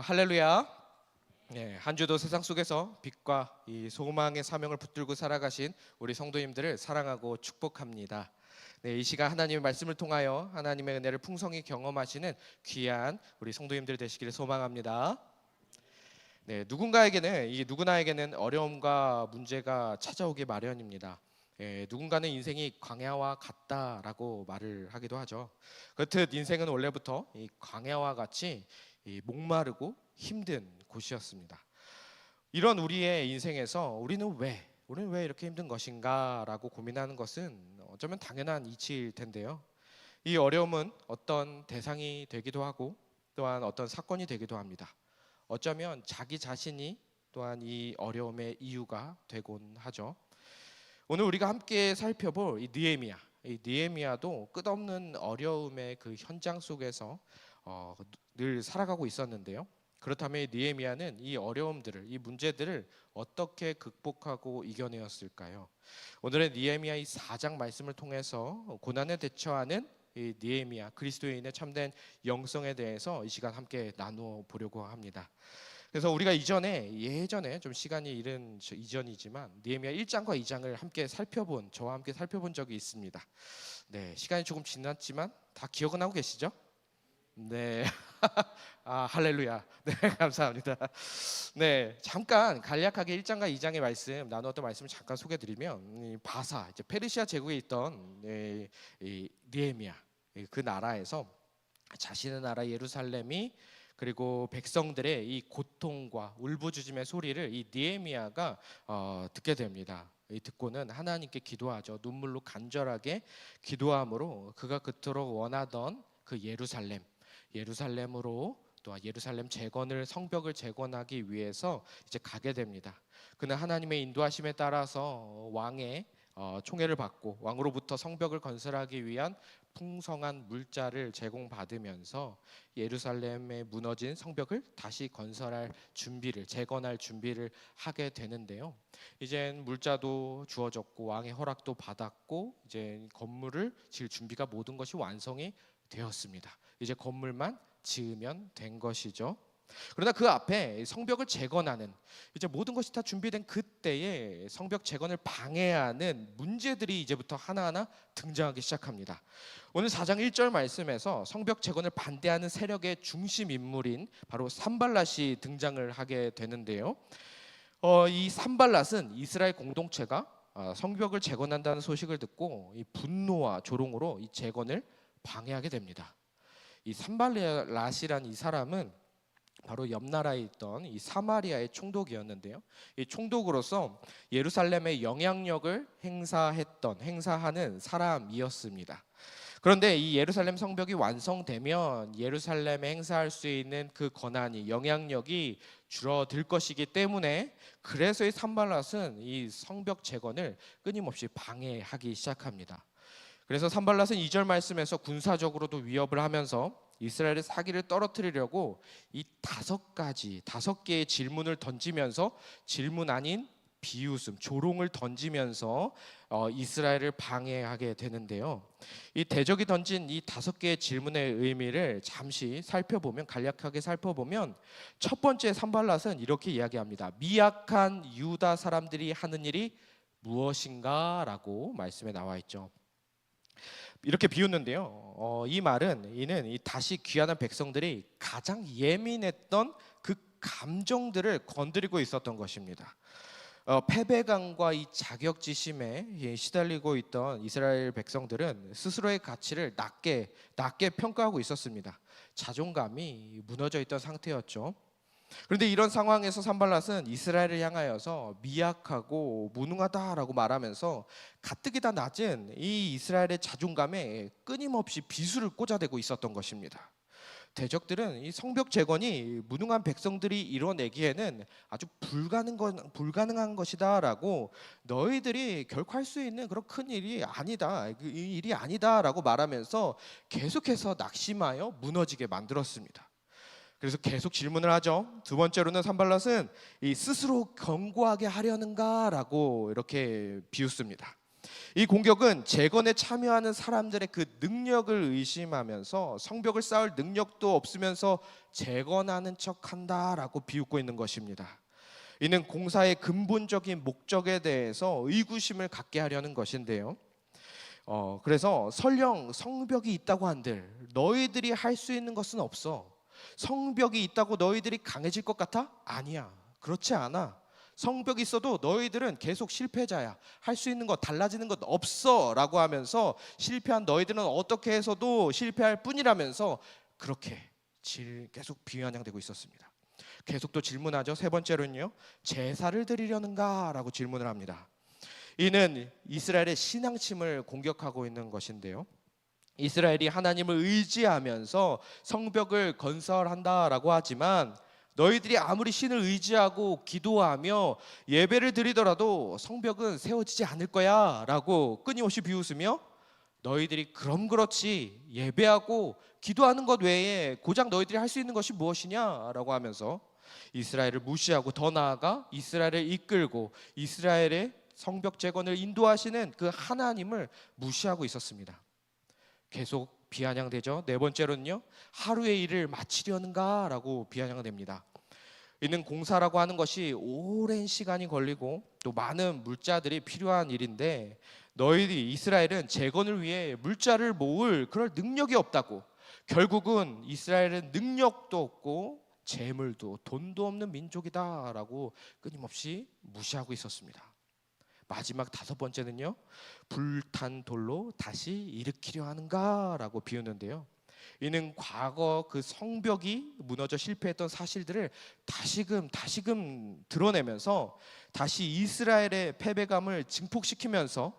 할렐루야. 네, 한 주도 세상 속에서 빛과 이 소망의 사명을 붙들고 살아가신 우리 성도님들을 사랑하고 축복합니다. 네, 이 시간 하나님의 말씀을 통하여 하나님의 은혜를 풍성히 경험하시는 귀한 우리 성도님들 되시기를 소망합니다. 네, 누군가에게는 이 누구나에게는 어려움과 문제가 찾아오기 마련입니다. 예, 누군가는 인생이 광야와 같다라고 말을 하기도 하죠. 그렇듯 인생은 원래부터 이 광야와 같이 이 목마르고 힘든 곳이었습니다. 이런 우리의 인생에서 우리는 왜 우리는 왜 이렇게 힘든 것인가라고 고민하는 것은 어쩌면 당연한 이치일 텐데요. 이 어려움은 어떤 대상이 되기도 하고 또한 어떤 사건이 되기도 합니다. 어쩌면 자기 자신이 또한 이 어려움의 이유가 되곤 하죠. 오늘 우리가 함께 살펴볼 이 느헤미야, 이 느헤미야도 끝없는 어려움의 그 현장 속에서 어, 늘 살아가고 있었는데요. 그렇다면 이 느헤미야는 이 어려움들을, 이 문제들을 어떻게 극복하고 이겨내었을까요? 오늘의 느헤미야 이 4장 말씀을 통해서 고난에 대처하는 이 느헤미야 그리스도인의 참된 영성에 대해서 이 시간 함께 나누어 보려고 합니다. 그래서 우리가 이전에 예전에 좀 시간이 이른 저- 이전이지만 느헤미야 1장과 2장을 함께 살펴본 저와 함께 살펴본 적이 있습니다. 네, 시간이 조금 지났지만 다 기억은 하고 계시죠? 네. 아, 할렐루야. 네, 감사합니다. 네, 잠깐 간략하게 1장과 2장의 말씀 나누었던 말씀을 잠깐 소개해 드리면 이 바사 이제 페르시아 제국에 있던 이, 이이그 나라에서 자신의 나라 예루살렘이 그리고 백성들의 이 고통과 울부짖음의 소리를 이 느헤미야가 어, 듣게 됩니다. 이 듣고는 하나님께 기도하죠. 눈물로 간절하게 기도함으로 그가 그토록 원하던 그 예루살렘, 예루살렘으로 또 예루살렘 재건을 성벽을 재건하기 위해서 이제 가게 됩니다. 그는 하나님의 인도하심에 따라서 왕의 어, 총애를 받고 왕으로부터 성벽을 건설하기 위한 풍성한 물자를 제공받으면서 예루살렘에 무너진 성벽을 다시 건설할 준비를 재건할 준비를 하게 되는데요. 이젠 물자도 주어졌고 왕의 허락도 받았고 이제 건물을 지을 준비가 모든 것이 완성이 되었습니다. 이제 건물만 지으면 된 것이죠. 그러나 그 앞에 성벽을 재건하는 이제 모든 것이 다 준비된 그때에 성벽 재건을 방해하는 문제들이 이제부터 하나하나 등장하기 시작합니다. 오늘 4장 1절 말씀에서 성벽 재건을 반대하는 세력의 중심 인물인 바로 산발랏이 등장을 하게 되는데요. 어, 이 산발랏은 이스라엘 공동체가 어, 성벽을 재건한다는 소식을 듣고 이 분노와 조롱으로 이 재건을 방해하게 됩니다. 이 산발랏이란 이 사람은 바로 옆 나라에 있던 이 사마리아의 총독이었는데요. 이 총독으로서 예루살렘의 영향력을 행사했던 행사하는 사람이었습니다. 그런데 이 예루살렘 성벽이 완성되면 예루살렘에 행사할 수 있는 그 권한이 영향력이 줄어들 것이기 때문에 그래서 이 산발랏은 이 성벽 재건을 끊임없이 방해하기 시작합니다. 그래서 산발랏은 2절 말씀에서 군사적으로도 위협을 하면서 이스라엘의 사기를 떨어뜨리려고 이 다섯 가지 다섯 개의 질문을 던지면서 질문 아닌 비웃음, 조롱을 던지면서 어, 이스라엘을 방해하게 되는데요. 이 대적이 던진 이 다섯 개의 질문의 의미를 잠시 살펴보면 간략하게 살펴보면 첫 번째 산발랏은 이렇게 이야기합니다. 미약한 유다 사람들이 하는 일이 무엇인가라고 말씀에 나와 있죠. 이렇게 비웃는데요. 어, 이 말은 이는 이 다시 귀환한 백성들이 가장 예민했던 그 감정들을 건드리고 있었던 것입니다. 어, 패배감과 이 자격지심에 예, 시달리고 있던 이스라엘 백성들은 스스로의 가치를 낮게 낮게 평가하고 있었습니다. 자존감이 무너져 있던 상태였죠. 그런데 이런 상황에서 산발랏은 이스라엘을 향하여서 미약하고 무능하다라고 말하면서 가뜩이다 낮은 이 이스라엘의 자존감에 끊임없이 비수를 꽂아대고 있었던 것입니다. 대적들은 이 성벽 재건이 무능한 백성들이 이뤄내기에는 아주 불가능 불가능한 것이다라고 너희들이 결코 할 수 있는 그런 큰 일이 아니다 그이 일이 아니다라고 말하면서 계속해서 낙심하여 무너지게 만들었습니다. 그래서 계속 질문을 하죠. 두 번째로는 산발랏은 이 스스로 견고하게 하려는가라고 이렇게 비웃습니다. 이 공격은 재건에 참여하는 사람들의 그 능력을 의심하면서 성벽을 쌓을 능력도 없으면서 재건하는 척한다라고 비웃고 있는 것입니다. 이는 공사의 근본적인 목적에 대해서 의구심을 갖게 하려는 것인데요. 어, 그래서 설령 성벽이 있다고 한들 너희들이 할 수 있는 것은 없어. 성벽이 있다고 너희들이 강해질 것 같아? 아니야. 그렇지 않아. 성벽이 있어도 너희들은 계속 실패자야. 할 수 있는 것 달라지는 것 없어 라고 하면서 실패한 너희들은 어떻게 해서도 실패할 뿐이라면서 그렇게 질 계속 비아냥되고 있었습니다. 계속 또 질문하죠. 세 번째로는요. 제사를 드리려는가 라고 질문을 합니다. 이는 이스라엘의 신앙심을 공격하고 있는 것인데요. 이스라엘이 하나님을 의지하면서 성벽을 건설한다라고 하지만 너희들이 아무리 신을 의지하고 기도하며 예배를 드리더라도 성벽은 세워지지 않을 거야 라고 끊임없이 비웃으며 너희들이 그럼 그렇지 예배하고 기도하는 것 외에 고작 너희들이 할 수 있는 것이 무엇이냐 라고 하면서 이스라엘을 무시하고 더 나아가 이스라엘을 이끌고 이스라엘의 성벽 재건을 인도하시는 그 하나님을 무시하고 있었습니다. 계속 비아냥되죠. 네 번째로는요. 하루의 일을 마치려는가라고 비아냥됩니다. 이는 공사라고 하는 것이 오랜 시간이 걸리고 또 많은 물자들이 필요한 일인데 너희들이 이스라엘은 재건을 위해 물자를 모을 그럴 능력이 없다고 결국은 이스라엘은 능력도 없고 재물도 돈도 없는 민족이다라고 끊임없이 무시하고 있었습니다. 마지막 다섯 번째는요. 불탄 돌로 다시 일으키려 하는가라고 비웃는데요. 이는 과거 그 성벽이 무너져 실패했던 사실들을 다시금 다시금 드러내면서 다시 이스라엘의 패배감을 증폭시키면서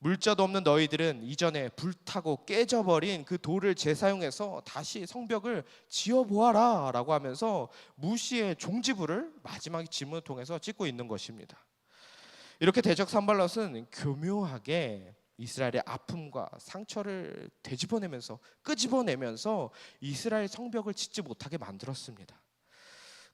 물자도 없는 너희들은 이전에 불타고 깨져버린 그 돌을 재사용해서 다시 성벽을 지어보아라 라고 하면서 무시의 종지부를 마지막 질문을 통해서 찍고 있는 것입니다. 이렇게 대적 산발럿은 교묘하게 이스라엘의 아픔과 상처를 되짚어내면서 끄집어내면서 이스라엘 성벽을 짓지 못하게 만들었습니다.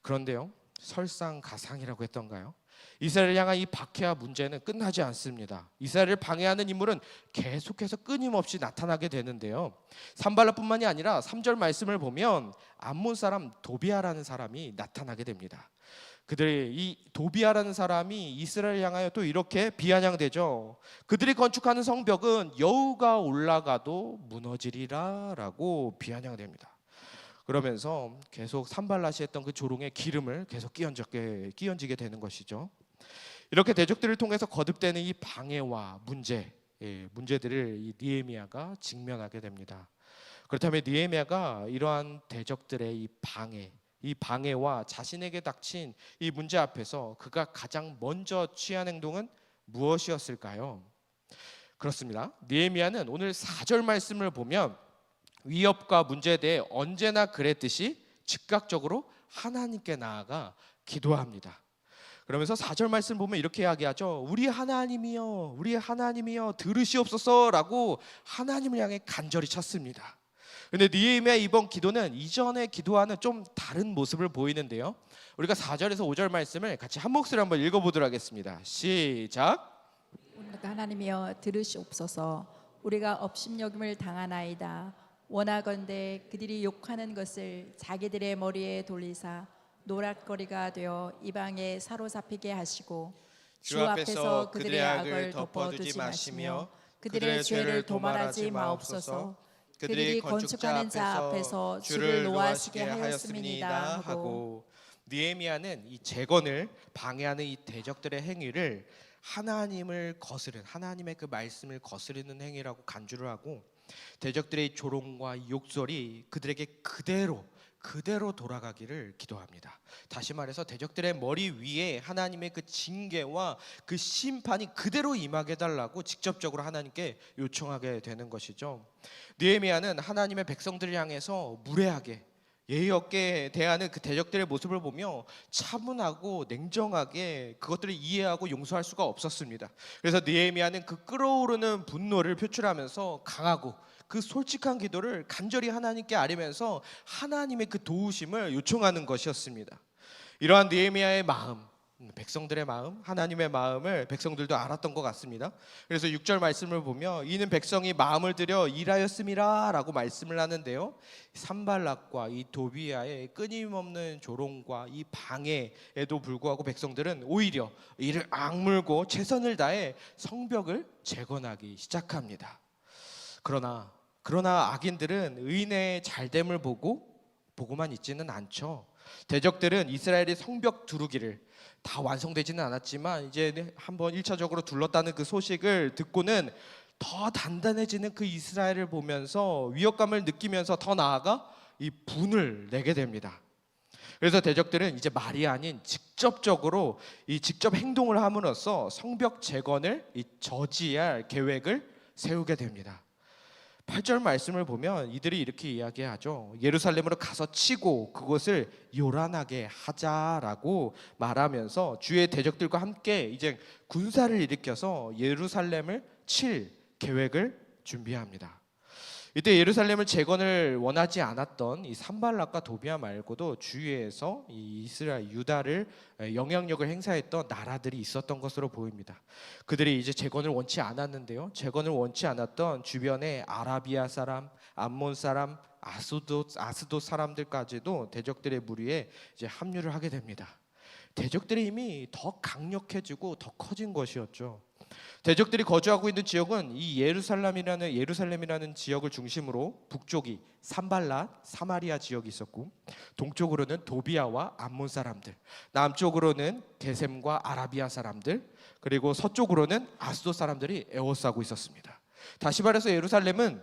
그런데요, 설상가상이라고 했던가요? 이스라엘을 향한 이 박해와 문제는 끝나지 않습니다. 이스라엘을 방해하는 인물은 계속해서 끊임없이 나타나게 되는데요. 산발라뿐만이 아니라 3절 말씀을 보면 암몬 사람 도비아라는 사람이 나타나게 됩니다. 그들이 이 도비아라는 사람이 이스라엘 향하여 또 이렇게 비아냥되죠. 그들이 건축하는 성벽은 여우가 올라가도 무너지리라라고 비아냥됩니다. 그러면서 계속 산발라시 했던 그 조롱의 기름을 계속 끼얹게 끼얹게 되는 것이죠. 이렇게 대적들을 통해서 거듭되는 이 방해와 문제, 예, 문제들을 이 니에미아가 직면하게 됩니다. 그렇다면 니에미아가 이러한 대적들의 이 방해, 이 방해와 자신에게 닥친 이 문제 앞에서 그가 가장 먼저 취한 행동은 무엇이었을까요? 그렇습니다. 니에미아는 오늘 4절 말씀을 보면 위협과 문제에 대해 언제나 그랬듯이 즉각적으로 하나님께 나아가 기도합니다. 그러면서 4절 말씀 보면 이렇게 이야기하죠. 우리 하나님이여, 우리 하나님이여 들으시옵소서라고 하나님을 향해 간절히 찾습니다. 근데 니에미아 이번 기도는 이전의 기도와는 좀 다른 모습을 보이는데요. 우리가 4절에서 5절 말씀을 같이 한 목소리 한번 읽어 보도록 하겠습니다. 시작. 우리가 하나님이여 들으시옵소서 우리가 업심여김을 당하나이다 원하건대 그들이 욕하는 것을 자기들의 머리에 돌리사 노락거리가 되어 이방에 사로잡히게 하시고 주 앞에서 그들의 악을 덮어두지 마시며 그들의 죄를 도말하지 마옵소서 그들이 건축하는 자 앞에서 주를 노하시게 하였음이니이다 하고 니에미아는 이 재건을 방해하는 이 대적들의 행위를 하나님을 거스른 하나님의 그 말씀을 거스르는 행위라고 간주를 하고 대적들의 조롱과 욕설이 그들에게 그대로 그대로 돌아가기를 기도합니다. 다시 말해서 대적들의 머리 위에 하나님의 그 징계와 그 심판이 그대로 임하게 달라고 직접적으로 하나님께 요청하게 되는 것이죠. 느헤미야는 하나님의 백성들을 향해서 무례하게 예의 없게 대하는 그 대적들의 모습을 보며 차분하고 냉정하게 그것들을 이해하고 용서할 수가 없었습니다. 그래서 느헤미야는 그 끓어오르는 분노를 표출하면서 강하고 그 솔직한 기도를 간절히 하나님께 아뢰면서 하나님의 그 도우심을 요청하는 것이었습니다. 이러한 느헤미야의 마음, 백성들의 마음, 하나님의 마음을 백성들도 알았던 것 같습니다. 그래서 6절 말씀을 보며 이는 백성이 마음을 들여 일하였음이라라고 말씀을 하는데요. 산발락과 이 도비아의 끊임없는 조롱과 이 방해에도 불구하고 백성들은 오히려 이를 악물고 최선을 다해 성벽을 재건하기 시작합니다. 그러나 그러나 악인들은 의인의 잘됨을 보고 보고만 있지는 않죠. 대적들은 이스라엘의 성벽 두르기를 다 완성되지는 않았지만 이제 한번 1차적으로 둘렀다는 그 소식을 듣고는 더 단단해지는 그 이스라엘을 보면서 위협감을 느끼면서 더 나아가 이 분을 내게 됩니다. 그래서 대적들은 이제 말이 아닌 직접적으로 이 직접 행동을 함으로써 성벽 재건을 이 저지할 계획을 세우게 됩니다. 8절 말씀을 보면 이들이 이렇게 이야기하죠. 예루살렘으로 가서 치고 그곳을 요란하게 하자라고 말하면서 주의 대적들과 함께 이제 군사를 일으켜서 예루살렘을 칠 계획을 준비합니다. 이때 예루살렘을 재건을 원하지 않았던 이 산발락과 도비아 말고도 주위에서 이 이스라엘 유다를 영향력을 행사했던 나라들이 있었던 것으로 보입니다. 그들이 이제 재건을 원치 않았는데요. 재건을 원치 않았던 주변의 아라비아 사람, 암몬 사람, 아스도 아스도 사람들까지도 대적들의 무리에 이제 합류를 하게 됩니다. 대적들의 힘이 더 강력해지고 더 커진 것이었죠. 대적들이 거주하고 있는 지역은 이 예루살렘이라는 예루살렘이라는 지역을 중심으로 북쪽이 산발라 사마리아 지역이 있었고 동쪽으로는 도비아와 암몬 사람들, 남쪽으로는 게셈과 아라비아 사람들, 그리고 서쪽으로는 아스도 사람들이 에워싸고 있었습니다. 다시 말해서 예루살렘은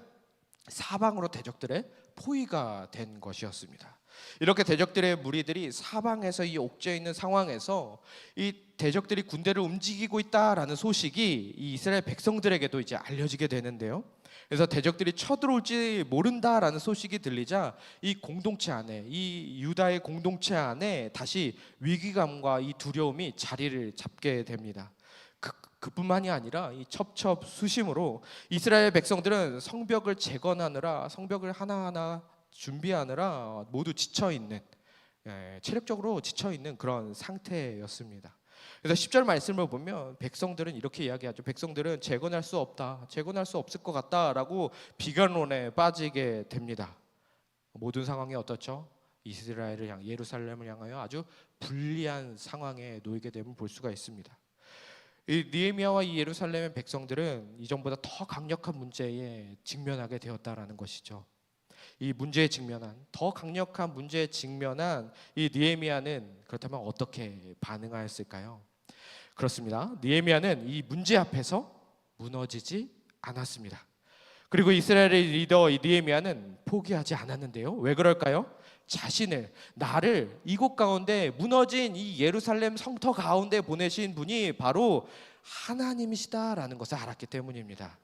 사방으로 대적들의 포위가 된 것이었습니다. 이렇게 대적들의 무리들이 사방에서 이 옥죄 있는 상황에서 이 대적들이 군대를 움직이고 있다라는 소식이 이 이스라엘 백성들에게도 이제 알려지게 되는데요. 그래서 대적들이 쳐들어올지 모른다라는 소식이 들리자 이 공동체 안에 이 유다의 공동체 안에 다시 위기감과 이 두려움이 자리를 잡게 됩니다. 그, 그뿐만이 아니라 이 첩첩 수심으로 이스라엘 백성들은 성벽을 재건하느라 성벽을 하나하나 준비하느라 모두 지쳐 있는 예, 체력적으로 지쳐 있는 그런 상태였습니다. 그래서 10절 말씀을 보면 백성들은 이렇게 이야기하죠. 백성들은 재건할 수 없다. 재건할 수 없을 것 같다라고 비관론에 빠지게 됩니다. 모든 상황이 어떻죠? 이스라엘을 향 예루살렘을 향하여 아주 불리한 상황에 놓이게 됨을 볼 수가 있습니다. 이 니에미아와 이 예루살렘의 백성들은 이전보다 더 강력한 문제에 직면하게 되었다라는 것이죠. 이 문제에 직면한 더 강력한 문제에 직면한 이 니에미아는 그렇다면 어떻게 반응하였을까요? 그렇습니다. 니에미아는 이 문제 앞에서 무너지지 않았습니다. 그리고 이스라엘의 리더 이 니에미아는 포기하지 않았는데요. 왜 그럴까요? 자신을 나를 이곳 가운데 무너진 이 예루살렘 성터 가운데 보내신 분이 바로 하나님이시다라는 것을 알았기 때문입니다.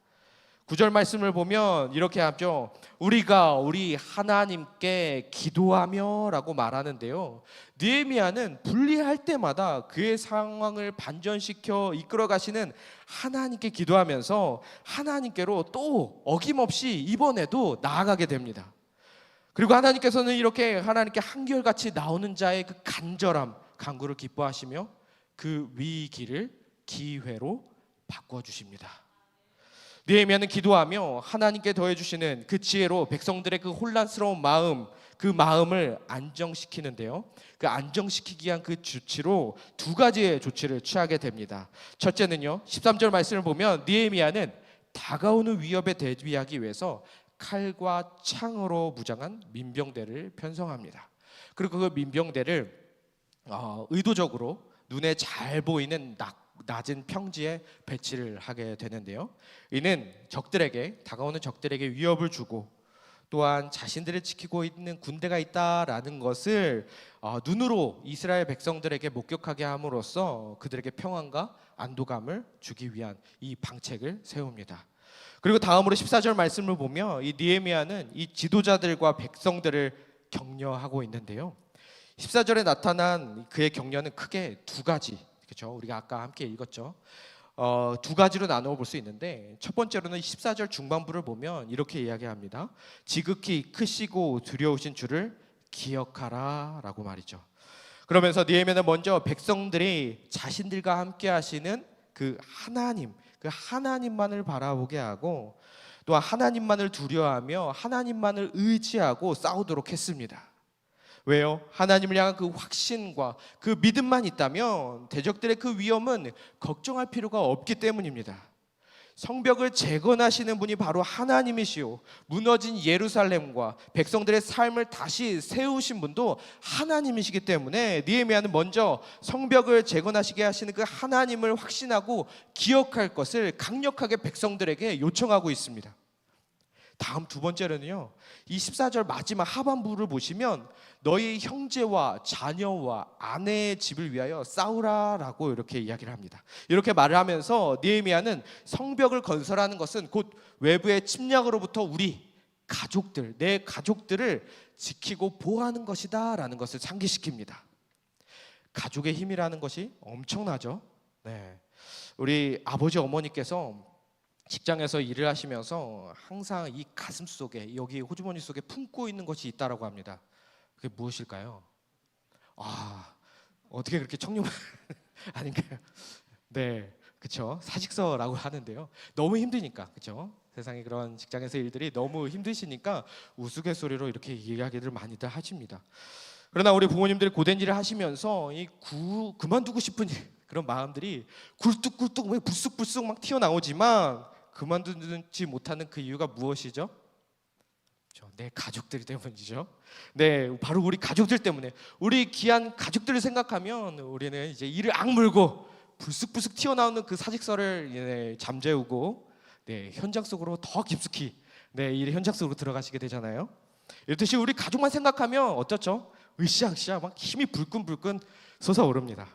구절 말씀을 보면 이렇게 하죠. 우리가 우리 하나님께 기도하며라고 말하는데요. 느헤미야는 분리할 때마다 그의 상황을 반전시켜 이끌어 가시는 하나님께 기도하면서 하나님께로 또 어김없이 이번에도 나아가게 됩니다. 그리고 하나님께서는 이렇게 하나님께 한결같이 나오는 자의 그 간절함, 간구를 기뻐하시며 그 위기를 기회로 바꿔 주십니다. 느헤미야는 기도하며 하나님께 더해 주시는 그 지혜로 백성들의 그 혼란스러운 마음 그 마음을 안정시키는데요. 그 안정시키기 위한 그 조치로 두 가지의 조치를 취하게 됩니다. 첫째는요. 13절 말씀을 보면 느헤미야는 다가오는 위협에 대비하기 위해서 칼과 창으로 무장한 민병대를 편성합니다. 그리고 그 민병대를 어, 의도적으로 눈에 잘 보이는 낙 낮은 평지에 배치를 하게 되는데요. 이는 적들에게 다가오는 적들에게 위협을 주고 또한 자신들을 지키고 있는 군대가 있다라는 것을 어, 눈으로 이스라엘 백성들에게 목격하게 함으로써 그들에게 평안과 안도감을 주기 위한 이 방책을 세웁니다. 그리고 다음으로 14절 말씀을 보면 이 니에미아는 이 지도자들과 백성들을 격려하고 있는데요. 14절에 나타난 그의 격려는 크게 두 가지 그렇죠? 우리가 아까 함께 읽었죠. 어, 두 가지로 나누어 볼 수 있는데 첫 번째로는 14절 중반부를 보면 이렇게 이야기합니다. 지극히 크시고 두려우신 주를 기억하라라고 말이죠. 그러면서 느헤미야는 먼저 백성들이 자신들과 함께 하시는 그 하나님, 그 하나님만을 바라보게 하고 또한 하나님만을 두려워하며 하나님만을 의지하고 싸우도록 했습니다. 왜요? 하나님을 향한 그 확신과 그 믿음만 있다면 대적들의 그 위험은 걱정할 필요가 없기 때문입니다. 성벽을 재건하시는 분이 바로 하나님이시요 무너진 예루살렘과 백성들의 삶을 다시 세우신 분도 하나님이시기 때문에 니에미아는 먼저 성벽을 재건하시게 하시는 그 하나님을 확신하고 기억할 것을 강력하게 백성들에게 요청하고 있습니다. 다음 두 번째로는요. 이 14절 마지막 하반부를 보시면 너희 형제와 자녀와 아내의 집을 위하여 싸우라라고 이렇게 이야기를 합니다. 이렇게 말을 하면서 느헤미야는 성벽을 건설하는 것은 곧 외부의 침략으로부터 우리 가족들, 내 가족들을 지키고 보호하는 것이다라는 것을 상기시킵니다. 가족의 힘이라는 것이 엄청나죠. 네. 우리 아버지 어머니께서 직장에서 일을 하시면서 항상 이 가슴 속에 여기 호주머니 속에 품고 있는 것이 있다라고 합니다. 그게 무엇일까요? 아 어떻게 그렇게 청룡 아닌가요? 네, 그렇죠. 사직서라고 하는데요. 너무 힘드니까 그렇죠. 세상에 그런 직장에서 일들이 너무 힘드시니까 우스갯소리로 이렇게 이야기를 많이들 하십니다. 그러나 우리 부모님들이 고된 일을 하시면서 이 구, 그만두고 싶은 그런 마음들이 굴뚝굴뚝 왜 불쑥불쑥 막 튀어나오지만 그만두지 못하는 그 이유가 무엇이죠? 그렇죠. 내 가족들 때문이죠. 네, 바로 우리 가족들 때문에 우리 귀한 가족들을 생각하면 우리는 이제 이를 악물고 불쑥불쑥 튀어나오는 그 사직서를 네, 잠재우고 네, 현장 속으로 더 깊숙이 네, 이 현장 속으로 들어가시게 되잖아요. 이렇듯이 우리 가족만 생각하면 어쩌죠? 으쌰으쌰 막 힘이 불끈불끈 솟아오릅니다.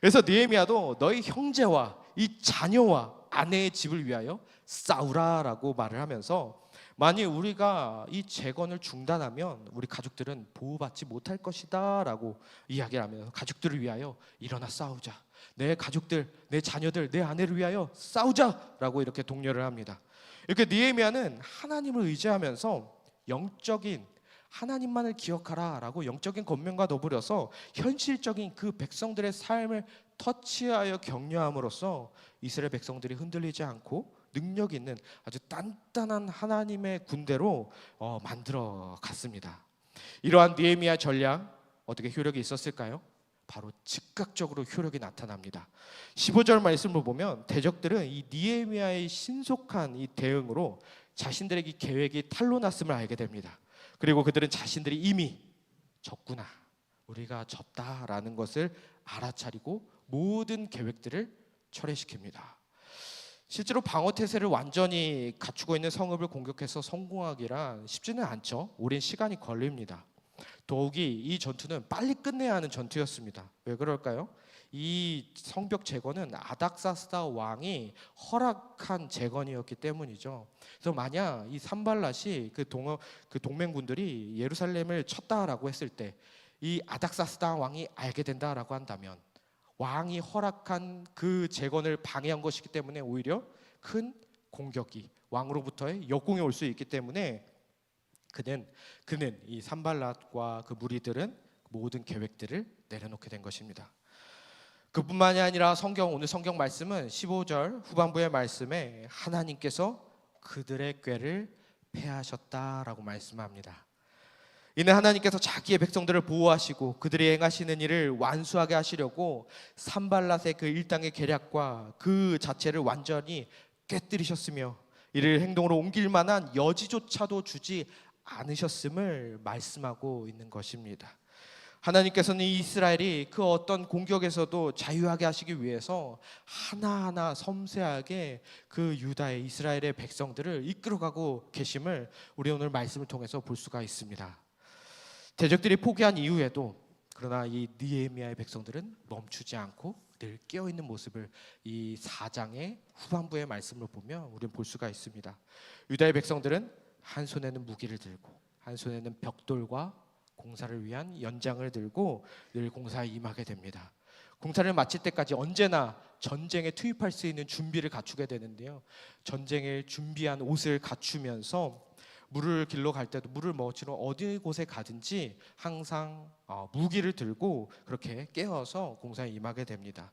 그래서 느헤미야도 너희 형제와 이 자녀와 아내의 집을 위하여 싸우라라고 말을 하면서 만일 우리가 이 재건을 중단하면 우리 가족들은 보호받지 못할 것이다라고 이야기를 하면서 가족들을 위하여 일어나 싸우자. 내 가족들, 내 자녀들, 내 아내를 위하여 싸우자라고 이렇게 독려를 합니다. 이렇게 느헤미야는 하나님을 의지하면서 영적인 하나님만을 기억하라라고 영적인 권면과 더불어서 현실적인 그 백성들의 삶을 터치하여 격려함으로써 이스라엘 백성들이 흔들리지 않고 능력 있는 아주 단단한 하나님의 군대로 어, 만들어 갔습니다. 이러한 느헤미야 전략 어떻게 효력이 있었을까요? 바로 즉각적으로 효력이 나타납니다. 15절 말씀을 보면 대적들은 이 니에미아의 신속한 이 대응으로 자신들의 이 계획이 탄로났음을 알게 됩니다. 그리고 그들은 자신들이 이미 졌구나. 우리가 졌다라는 것을 알아차리고 모든 계획들을 철회시킵니다. 실제로 방어 태세를 완전히 갖추고 있는 성읍을 공격해서 성공하기란 쉽지는 않죠. 오랜 시간이 걸립니다. 더욱이 이 전투는 빨리 끝내야 하는 전투였습니다. 왜 그럴까요? 이 성벽 재건은 아닥사스다 왕이 허락한 재건이었기 때문이죠. 그래서 만약 이 산발랏이 그 동, 그 동맹군들이 예루살렘을 쳤다라고 했을 때 이 아닥사스다 왕이 알게 된다라고 한다면 왕이 허락한 그 재건을 방해한 것이기 때문에 오히려 큰 공격이 왕으로부터의 역공이 올 수 있기 때문에 그는 그는 이 산발랏과 그 무리들은 모든 계획들을 내려놓게 된 것입니다. 그뿐만이 아니라 성경 오늘 성경 말씀은 15절 후반부의 말씀에 하나님께서 그들의 꾀를 패하셨다라고 말씀합니다. 이는 하나님께서 자기의 백성들을 보호하시고 그들이 행하시는 일을 완수하게 하시려고 산발랏의 그 일당의 계략과 그 자체를 완전히 깨뜨리셨으며 이를 행동으로 옮길 만한 여지조차도 주지 않으셨음을 말씀하고 있는 것입니다. 하나님께서는 이스라엘이 그 어떤 공격에서도 자유하게 하시기 위해서 하나하나 섬세하게 그 유다의 이스라엘의 백성들을 이끌어가고 계심을 우리 오늘 말씀을 통해서 볼 수가 있습니다. 대적들이 포기한 이후에도 그러나 이 니에미아의 백성들은 멈추지 않고 늘 깨어 있는 모습을 이 4장의 후반부의 말씀을 보면 우리는 볼 수가 있습니다. 유다의 백성들은 한 손에는 무기를 들고 한 손에는 벽돌과 공사를 위한 연장을 들고 늘 공사에 임하게 됩니다. 공사를 마칠 때까지 언제나 전쟁에 투입할 수 있는 준비를 갖추게 되는데요. 전쟁에 준비한 옷을 갖추면서 물을 길러 갈 때도 물을 먹으러 어디 곳에 가든지 항상 어, 무기를 들고 그렇게 깨어서 공사에 임하게 됩니다.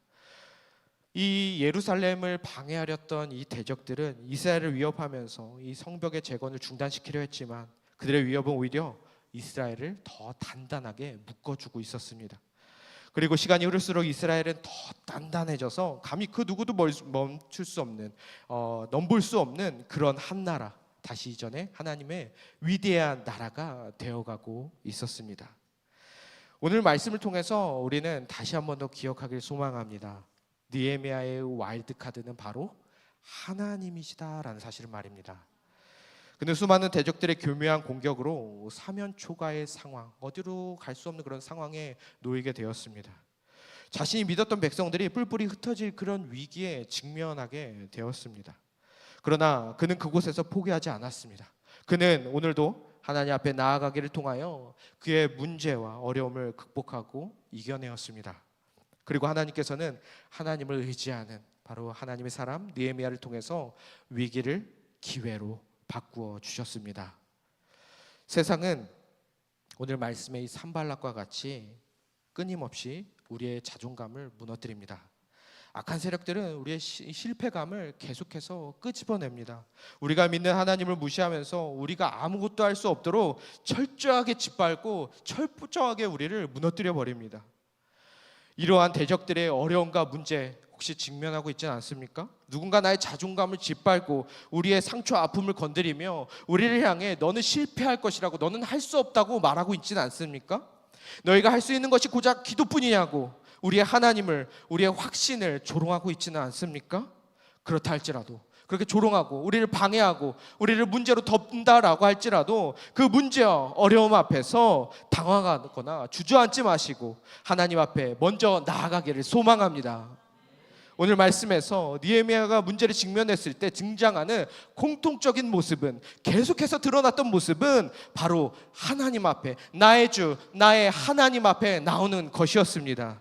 이 예루살렘을 방해하렸던 이 대적들은 이스라엘을 위협하면서 이 성벽의 재건을 중단시키려 했지만 그들의 위협은 오히려 이스라엘을 더 단단하게 묶어주고 있었습니다. 그리고 시간이 흐를수록 이스라엘은 더 단단해져서 감히 그 누구도 멀- 멈출 수 없는 어, 넘볼 수 없는 그런 한 나라 다시 이전에 하나님의 위대한 나라가 되어가고 있었습니다. 오늘 말씀을 통해서 우리는 다시 한 번 더 기억하길 소망합니다. 니에미아의 와일드 카드는 바로 하나님이시다라는 사실을 말입니다. 근데 수많은 대적들의 교묘한 공격으로 사면 초가의 상황, 어디로 갈 수 없는 그런 상황에 놓이게 되었습니다. 자신이 믿었던 백성들이 뿔뿔이 흩어질 그런 위기에 직면하게 되었습니다. 그러나 그는 그곳에서 포기하지 않았습니다. 그는 오늘도 하나님 앞에 나아가기를 통하여 그의 문제와 어려움을 극복하고 이겨내었습니다. 그리고 하나님께서는 하나님을 의지하는 바로 하나님의 사람 니에미아를 통해서 위기를 기회로 바꾸어 주셨습니다. 세상은 오늘 말씀의 이 산발락과 같이 끊임없이 우리의 자존감을 무너뜨립니다. 악한 세력들은 우리의 시- 실패감을 계속해서 끄집어냅니다. 우리가 믿는 하나님을 무시하면서 우리가 아무것도 할 수 없도록 철저하게 짓밟고 철저하게 우리를 무너뜨려 버립니다. 이러한 대적들의 어려움과 문제 혹시 직면하고 있지는 않습니까? 누군가 나의 자존감을 짓밟고 우리의 상처 아픔을 건드리며 우리를 향해 너는 실패할 것이라고 너는 할 수 없다고 말하고 있지는 않습니까? 너희가 할 수 있는 것이 고작 기도뿐이냐고 우리의 하나님을 우리의 확신을 조롱하고 있지는 않습니까? 그렇다 할지라도 그렇게 조롱하고 우리를 방해하고 우리를 문제로 덮는다라고 할지라도 그 문제와 어려움 앞에서 당황하거나 주저앉지 마시고 하나님 앞에 먼저 나아가기를 소망합니다. 오늘 말씀에서 니에미아가 문제를 직면했을 때 등장하는 공통적인 모습은 계속해서 드러났던 모습은 바로 하나님 앞에 나의 주 나의 하나님 앞에 나오는 것이었습니다.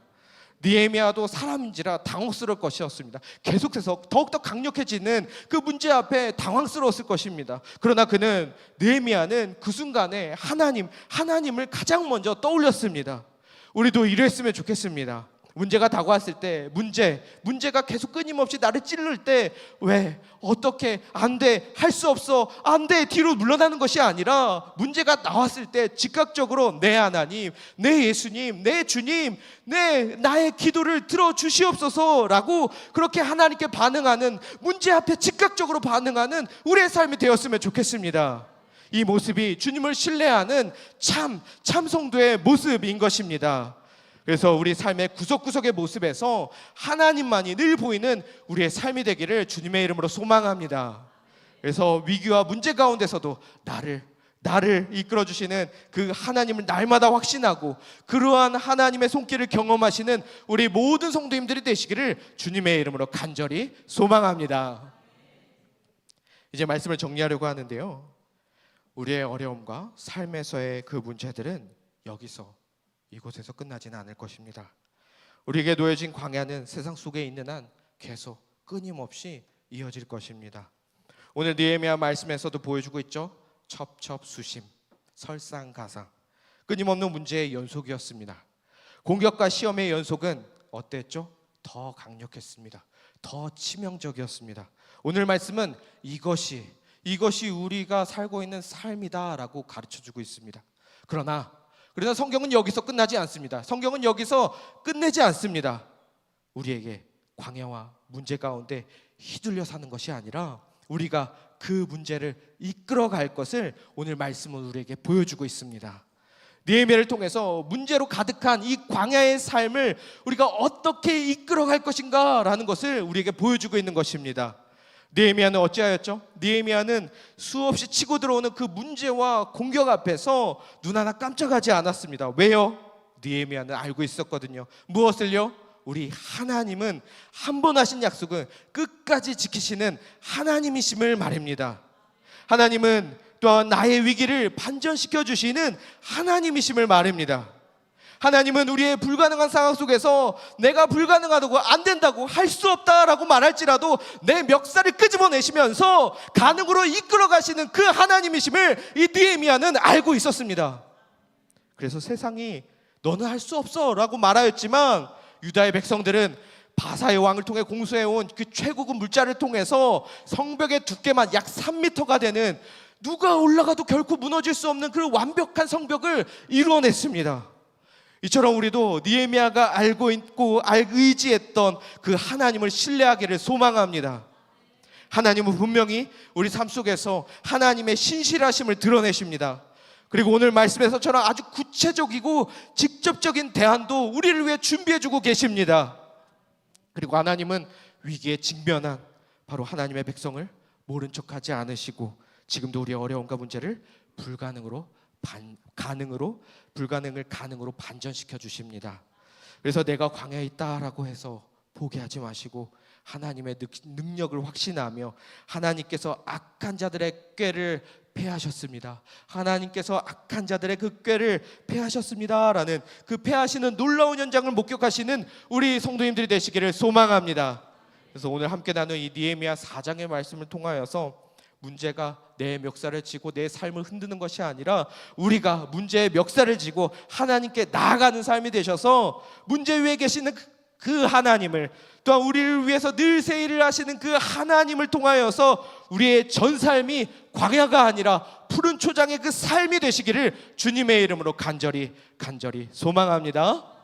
니에미아도 사람인지라 당혹스러울 것이었습니다. 계속해서 더욱더 강력해지는 그 문제 앞에 당황스러웠을 것입니다. 그러나 그는 느헤미야는 그 순간에 하나님, 하나님을 가장 먼저 떠올렸습니다. 우리도 이랬으면 좋겠습니다. 문제가 다가왔을 때 문제 문제가 계속 끊임없이 나를 찌를 때 왜 어떻게 안 돼 할 수 없어 안 돼 뒤로 물러나는 것이 아니라 문제가 나왔을 때 즉각적으로 내 하나님 내 예수님 내 주님 내 나의 기도를 들어 주시옵소서 라고 그렇게 하나님께 반응하는 문제 앞에 즉각적으로 반응하는 우리의 삶이 되었으면 좋겠습니다. 이 모습이 주님을 신뢰하는 참 참성도의 모습인 것입니다. 그래서 우리 삶의 구석구석의 모습에서 하나님만이 늘 보이는 우리의 삶이 되기를 주님의 이름으로 소망합니다. 그래서 위기와 문제 가운데서도 나를 나를 이끌어 주시는 그 하나님을 날마다 확신하고 그러한 하나님의 손길을 경험하시는 우리 모든 성도님들이 되시기를 주님의 이름으로 간절히 소망합니다. 이제 말씀을 정리하려고 하는데요. 우리의 어려움과 삶에서의 그 문제들은 여기서 이곳에서 끝나지는 않을 것입니다. 우리에게 놓여진 광야는 세상 속에 있는 한 계속 끊임없이 이어질 것입니다. 오늘 느헤미야 말씀에서도 보여주고 있죠. 첩첩수심, 설상가상, 끊임없는 문제의 연속이었습니다. 공격과 시험의 연속은 어땠죠? 더 강력했습니다. 더 치명적이었습니다. 오늘 말씀은 이것이 이것이 우리가 살고 있는 삶이다라고 가르쳐 주고 있습니다. 그러나 그러나 성경은 여기서 끝나지 않습니다. 성경은 여기서 끝내지 않습니다. 우리에게 광야와 문제 가운데 휘둘려 사는 것이 아니라 우리가 그 문제를 이끌어 갈 것을 오늘 말씀은 우리에게 보여주고 있습니다. 니에미아를 통해서 문제로 가득한 이 광야의 삶을 우리가 어떻게 이끌어 갈 것인가라는 것을 우리에게 보여주고 있는 것입니다. 니에미아는 어찌하였죠? 니에미아는 수없이 치고 들어오는 그 문제와 공격 앞에서 눈 하나 깜짝하지 않았습니다. 왜요? 니에미아는 알고 있었거든요. 무엇을요? 우리 하나님은 한 번 하신 약속은 끝까지 지키시는 하나님이심을 말입니다. 하나님은 또한 나의 위기를 반전시켜 주시는 하나님이심을 말입니다. 하나님은 우리의 불가능한 상황 속에서 내가 불가능하다고 안 된다고 할 수 없다라고 말할지라도 내 멱살을 끄집어내시면서 가능으로 이끌어 가시는 그 하나님이심을 이 느헤미야는 알고 있었습니다. 그래서 세상이 너는 할 수 없어라고 말하였지만 유다의 백성들은 바사의 왕을 통해 공수해온 그 최고급 물자를 통해서 성벽의 두께만 약 3미터가 되는 누가 올라가도 결코 무너질 수 없는 그 완벽한 성벽을 이루어냈습니다. 이처럼 우리도 니에미아가 알고 있고 알 의지했던 그 하나님을 신뢰하기를 소망합니다. 하나님은 분명히 우리 삶 속에서 하나님의 신실하심을 드러내십니다. 그리고 오늘 말씀에서처럼 아주 구체적이고 직접적인 대안도 우리를 위해 준비해주고 계십니다. 그리고 하나님은 위기에 직면한 바로 하나님의 백성을 모른 척하지 않으시고 지금도 우리의 어려움과 문제를 불가능으로 반, 가능으로 불가능을 가능으로 반전시켜 주십니다. 그래서 내가 광야에 있다라고 해서 포기하지 마시고 하나님의 능- 능력을 확신하며 하나님께서 악한 자들의 꾀를 패하셨습니다. 하나님께서 악한 자들의 그 꾀를 패하셨습니다라는 그 패하시는 놀라운 현장을 목격하시는 우리 성도님들이 되시기를 소망합니다. 그래서 오늘 함께 나눈 이 니에미야 4장의 말씀을 통하여서 문제가 내 멱살을 쥐고 내 삶을 흔드는 것이 아니라 우리가 문제의 멱살을 쥐고 하나님께 나아가는 삶이 되셔서 문제 위에 계시는 그- 그 하나님을 또한 우리를 위해서 늘 세일을 하시는 그 하나님을 통하여서 우리의 전 삶이 광야가 아니라 푸른 초장의 그 삶이 되시기를 주님의 이름으로 간절히 간절히 소망합니다.